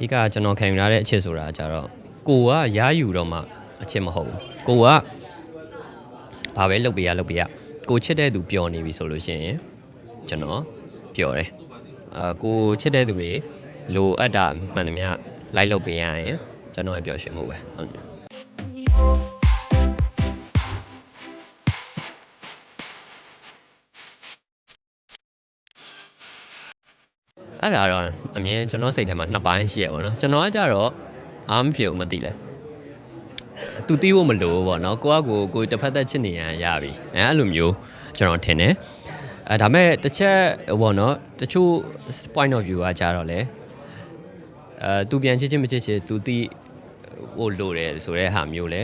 ဓိကကျွန်တော်ခံယူထားတဲ့အချစ်ဆိုတာကြတော့ကိုကရာယူတော့မှအချစ်မဟုတ်ဘူးကိုကဘာပဲလုပ်ပေးရလုပ်ပေးရကိုချစ်တဲ့သူပျော်နေပြီဆိုလို့ရှိရင်ကျွန်တော်ပျော်တယ်အာကိုချစ်တဲ့သူတွေလိုအပ်တာမှန်သမျှလိုက်လုပ်ပေးရရင်ကျွန်တော်ရဲ့ပျော်ရွှင်မှုပဲဟုတ်တယ် အဲ့ဒါတော့အမြင်ကျွန်တော်စိတ်ထဲမှာနှစ်ပိုင်းရှိရပါတော့ကျွန်တော်ကကြတော့အားမဖြစ်ဘူးမသိလဲသူတီးဖို့မလိုဘူးပေါ့နော်ကိုကကိုကိုတစ်ဖက်သက်ချစ်နေရန်ရပြီအဲအဲ့လိုမျိုးကျွန်တော်ထင်တယ်အဲဒါမဲ့တစ်ချက်ပေါ့နော်တချို့ point of view ကကြတော့လေအဲသူပြန်ချစ်ချစ်မချစ်ချစ်သူတီးဟိုလိုတယ်ဆိုတဲ့ဟာမျိုးလဲ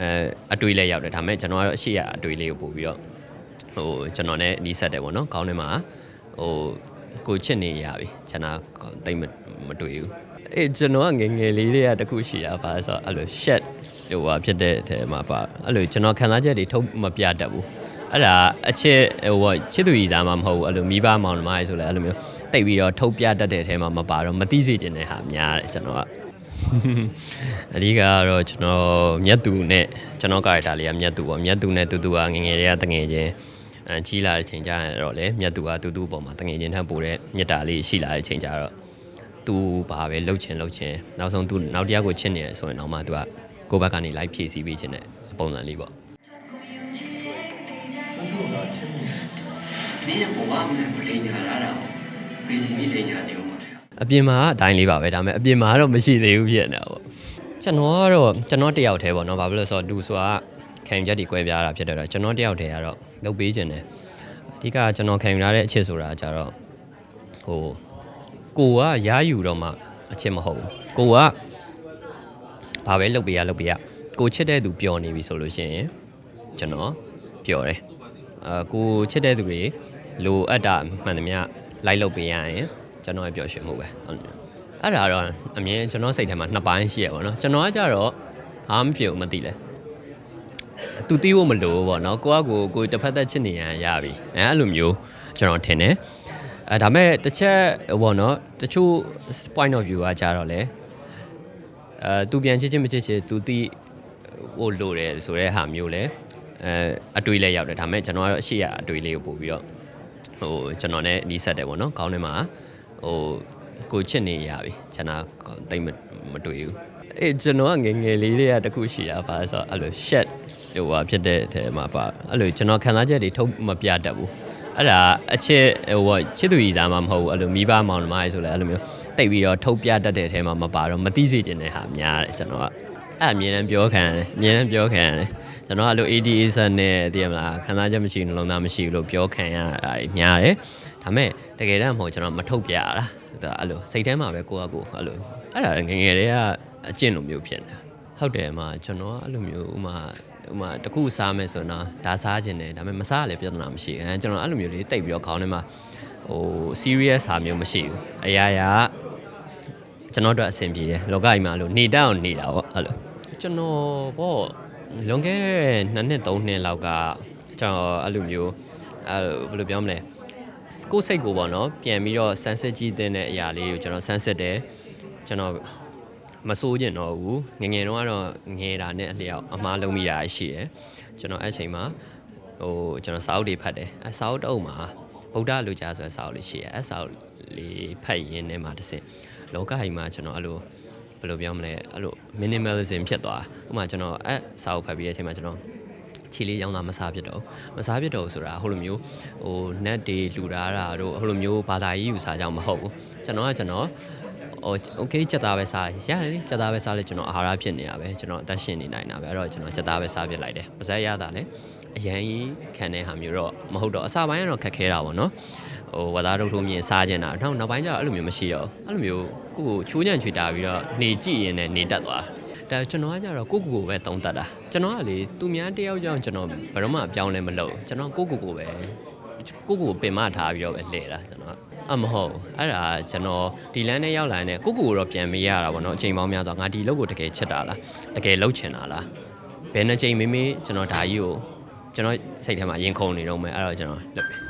အဲအတွေးလဲရောက်တယ်ဒါမဲ့ကျွန်တော်ကတော့အရှိရအတွေးလေးကိုပို့ပြီးတော့ဟိုကျွန်တော်နဲ့နီးစပ်တယ်ပေါ့နော်ခေါင်းထဲမှာဟို ကိုချစ်နေရပြီကျွန်တော်တိတ်မမတွေ့ဘူးအေးကျွန်တော်ကငယ်ငယ်လေးတွေကတခုရှိတာပါဆိုတော့အဲ့လို shed ဟိုဟာဖြစ်တဲ့ထဲမှာပါအဲ့လိုကျွန်တော်ခံစားချက်တွေထုတ်မပြတတ်ဘူးအဲ့ဒါအချစ်ဟိုချစ်သူကြီးစားမှမဟုတ်ဘူးအဲ့လိုမိဘမောင်နှမတွေဆိုလဲအဲ့လိုမျိုးတိတ်ပြီးတော့ထုတ်ပြတတ်တဲ့ထဲမှာမပါတော့မသိစေချင်တဲ့ဟာများတယ်ကျွန်တော်ကအဓိကကတော့ကျွန်တော်မြတ်သူနဲ့ကျွန်တော်ကာရက်တာလေးကမြတ်သူပေါ့မြတ်သူနဲ့တူတူကငယ်ငယ်တွေကတငယ်ချင်းအ ကြီးလာတဲ့ချိန်ကျရင်တော့လေမြတ်သူကတူတူပေါ်မှာတငယ်ချင်းထပ်ပို့တဲ့မြတ်တာလေးရှိလာတဲ့ချိန်ကျတော့သူဘာပဲလှုပ်ချင်လှုပ်ချင်နောက်ဆုံးသူနောက်တစ်ယောက်ကိုချစ်နေရဆိုရင်တော့မှသူကကိုယ့်ဘက်ကနေလိုက်ဖြည့်ဆည်းပေးခြင်းတဲ့ပုံစံလေးပေါ့သူ့ကချင်းမင်းရဲ့ဘဝမှာမတင်ညာလာတာဘယ်ချိန်ကြီးတင်ညာနေဦးမှာလဲအပြင်မှာအတိုင်းလေးပါပဲဒါပေမဲ့အပြင်မှာတော့မရှိသေးဘူးဖြစ်နေတာပေါ့ကျွန်တော်ကတော့ကျွန်တော်တယောက်တည်းပေါ့နော်ဘာဖြစ်လို့လဲဆိုတော့ဒူဆိုတာ ခံယူချက်တွေ꿰ပြားတာဖြစ်တယ်တော့ကျွန်တော်တယောက်တည်းကတော့လုပ်ပေးခြင်းတယ်အဓိကကျွန်တော်ခံယူထားတဲ့အချစ်ဆိုတာကြတော့ဟိုကိုကရာယူတော့မှအချစ်မဟုတ်ဘူးကိုကဘာပဲလုပ်ပေးရလုပ်ပေးရကိုချစ်တဲ့သူပျော်နေပြီဆိုလို့ရှိရင်ကျွန်တော်ပျော်တယ်အာကိုချစ်တဲ့သူတွေလိုအပ်တာမှန်သမျှလိုက်လုပ်ပေးရရင်ကျွန်တော်ရဲ့ပျော်ရွှင်မှုပဲဟုတ်တယ်အဲ့ဒါတော့အမြင်ကျွန်တော်စိတ်ထဲမှာနှစ်ပိုင်းရှိရပါတော့ကျွန်တော်ကကြတော့အားမဖြစ်ဘူးမသိလဲ သူတီးဖို့မလိုဘူးပေါ့နော်ကိုကကိုကိုတစ်ဖက်သက်ချစ်နေရန်ရပြီအဲအဲ့လိုမျိုးကျွန်တော်ထင်တယ်အဲဒါမဲ့တစ်ချက်ဟိုပေါ့နော်တချို့ point of view ကကြတော့လေအဲသူပြန်ချစ်ချစ်မချစ်ချစ်သူတီးဟိုလိုတယ်ဆိုတဲ့ဟာမျိုးလဲအဲအတွေးလဲရောက်တယ်ဒါမဲ့ကျွန်တော်ကတော့အရှိရအတွေးလေးကိုပို့ပြီးတော့ဟိုကျွန်တော်နဲ့နီးစပ်တယ်ပေါ့နော်ခေါင်းထဲမှာဟိုကိုချစ်နေရပြီကျွန်တော်တိတ်မမတွေ့ဘူးအေးကျွန်တော်ကငယ်ငယ်လေးတွေကတခုရှိတာပါဆိုတော့အဲ့လို shed ဟိုဟာဖြစ်တဲ့ထဲမှာပါအဲ့လိုကျွန်တော်ခံစားချက်တွေထုတ်မပြတတ်ဘူးအဲ့ဒါအချစ်ဟိုချစ်သူကြီးစားမှမဟုတ်ဘူးအဲ့လိုမိဘမောင်နှမတွေဆိုလဲအဲ့လိုမျိုးတိတ်ပြီးတော့ထုတ်ပြတတ်တဲ့ထဲမှာမပါတော့မသိစေချင်တဲ့ဟာများတယ်ကျွန်တော်ကအဲ့အမြင်နဲ့ပြောခံရတယ်အမြင်နဲ့ပြောခံရတယ်ကျွန်တော်ကအဲ့လို ADA ဆက်နဲ့တည်ရမလားခံစားချက်မရှိဘူးနှလုံးသားမရှိဘူးလို့ပြောခံရတာတွေများတယ်ဒါမဲ့တကယ်တမ်းမဟုတ်ကျွန်တော်မထုတ်ပြရတာဒါအဲ့လိုစိတ်ထဲမှာပဲကိုယ့်အကိုအဲ့လိုအဲ့ဒါငယ်ငယ်လေးကအကျင့်လိုမျိုးဖြစ်နေတာဟုတ်တယ်အမကျွန်တော်ကအဲ့လိုမျိုးဥမာ ဥမာတခုစားမယ်ဆိုတော့ဒါစားခြင်းတယ်ဒါပေမဲ့မစားရလည်းပြဿနာမရှိဘူးအဲကျွန်တော်အဲ့လိုမျိုးလေးတိတ်ပြီးတော့ခေါင်းထဲမှာဟို serious ဟာမျိုးမရှိဘူးအရာရာကျွန်တော်တို့အဆင်ပြေတယ်လောကကြီးမှာအဲ့လိုနေတတ်အောင်နေတာပေါ့အဲ့လိုကျွန်တော်ပေါ့လွန်ခဲ့တဲ့နှစ်နှစ်သုံးနှစ်လောက်ကကျွန်တော်အဲ့လိုမျိုးအဲ့လိုဘယ်လိုပြောမလဲကိုယ်စိတ်ကိုပေါ့နော်ပြန်ပြီးတော့ဆန်းစစ်ကြည့်တဲ့အရာလေးကိုကျွန်တော်ဆန်းစစ်တယ်ကျွန်တော် မစိုးကျင်တော့ဘူးငယ်ငယ်တော့ကတော့ငယ်တာနဲ့အလျောက်အမားလုံးမိတာရှိတယ်ကျွန်တော်အဲ့ချိန်မှာဟိုကျွန်တော်စာအုပ်တွေဖတ်တယ်အဲစာအုပ်တစ်အုပ်မှာဗုဒ္ဓလူကြားဆိုတဲ့စာအုပ်လေးရှိတယ်အဲစာအုပ်လေးဖတ်ရင်းနဲ့မှတစ်စင်လောကကြီးမှာကျွန်တော်အဲ့လိုဘယ်လိုပြောမလဲအဲ့လို minimalism ဖြစ်သွားဥပမာကျွန်တော်အဲစာအုပ်ဖတ်ပြီးတဲ့အချိန်မှာကျွန်တော်ချီလေးရောင်းတာမစားဖြစ်တော့ဘူးမစားဖြစ်တော့ဘူးဆိုတာဟိုလိုမျိုးဟို net တွေလှူထားတာတို့ဟိုလိုမျိုးဘာသာရေးယူစားကြအောင်မဟုတ်ဘူးကျွန်တော်ကကျွန်တော် ဟို okay စက်သားပဲစားရတယ်လေစက်သားပဲစားလဲကျွန်တော်အာဟာရဖြစ်နေရပဲကျွန်တော်အသက်ရှင်နေနိုင်တာပဲအဲ့တော့ကျွန်တော်စက်သားပဲစားပြစ်လိုက်တယ်ပါဇက်ရတာလဲအရန်ကြီးခံတဲ့ဟာမျိုးတော့မဟုတ်တော့အစာပိုင်းကတော့ခက်ခဲတာပေါ့နော်ဟိုဝသားထုတ်ထုံးမြင်စားကျင်တာနောက်နောက်ပိုင်းကျတော့အဲ့လိုမျိုးမရှိတော့ဘူးအဲ့လိုမျိုးကိုကိုချိုးညံ့ချွေတာပြီးတော့နေကြည့်ရင်လည်းနေတတ်သွားဒါကျွန်တော်ကကြတော့ကိုကိုကိုပဲတုံးတတ်တာကျွန်တော်ကလေသူများတယောက်ကြောင့်ကျွန်တော်ဘယ်တော့မှအပြောင်းလဲမလုပ်ကျွန်တော်ကိုကိုကိုပဲကိုကိုပင်မထားပြီးတော့ပဲလှည့်တာကျွန်တော် အမဟုတ်အဲ့ဒါကျွန်တော်ဒီလမ်းနဲ့ရောက်လာရင်ကိုကိုကိုတော့ပြန်မေးရတာပေါ့နော်အချိန်ပေါင်းများစွာငါဒီလုပ်ကိုတကယ်ချစ်တာလားတကယ်လုပ်ချင်တာလားဘယ်နှချိန်မေးမေးကျွန်တော်ဒါကြီးကိုကျွန်တော်စိတ်ထဲမှာရင်ခုန်နေတော့မယ်အဲ့တော့ကျွန်တော်လုပ်တယ်